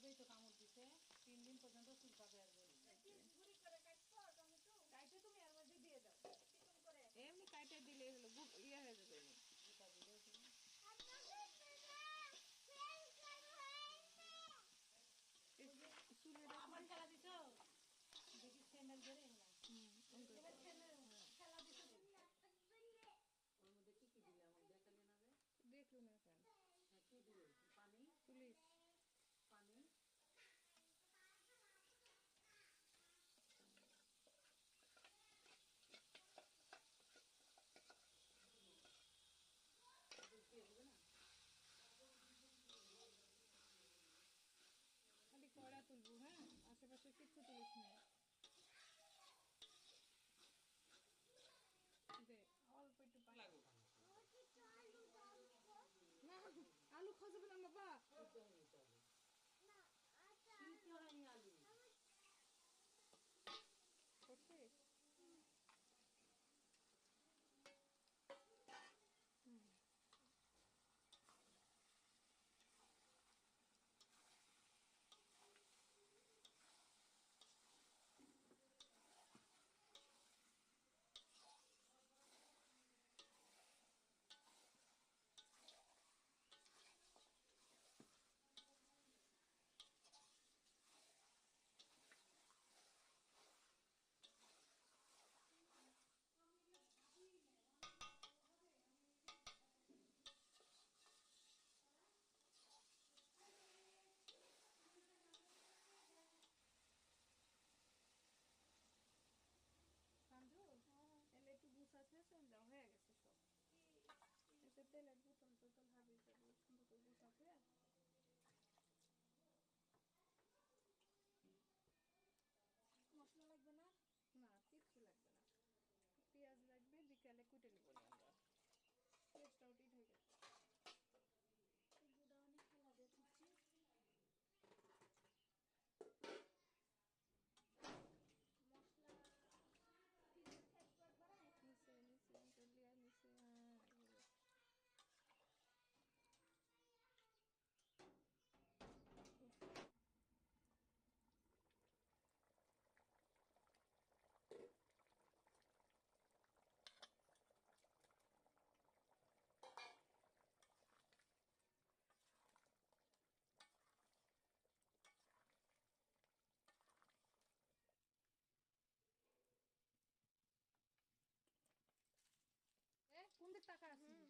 শুদ্ধই তো কামড় দিছে তিন দিন পর্যন্ত চুল পাবে আর বলি। এমনি কাইটে দিলে ইয়ে হয়ে যাবে। de la たからすぎ。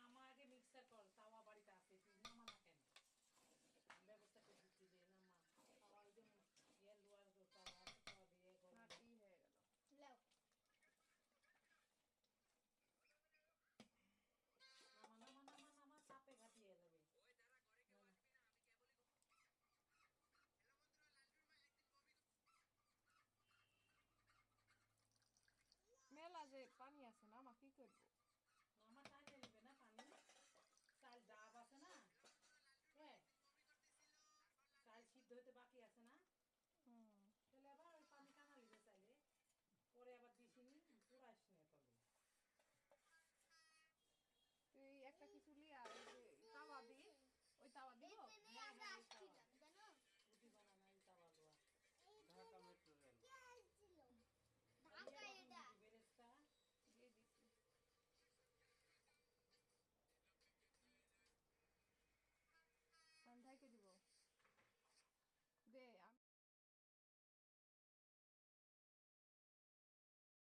পানি আছে না মা কি করব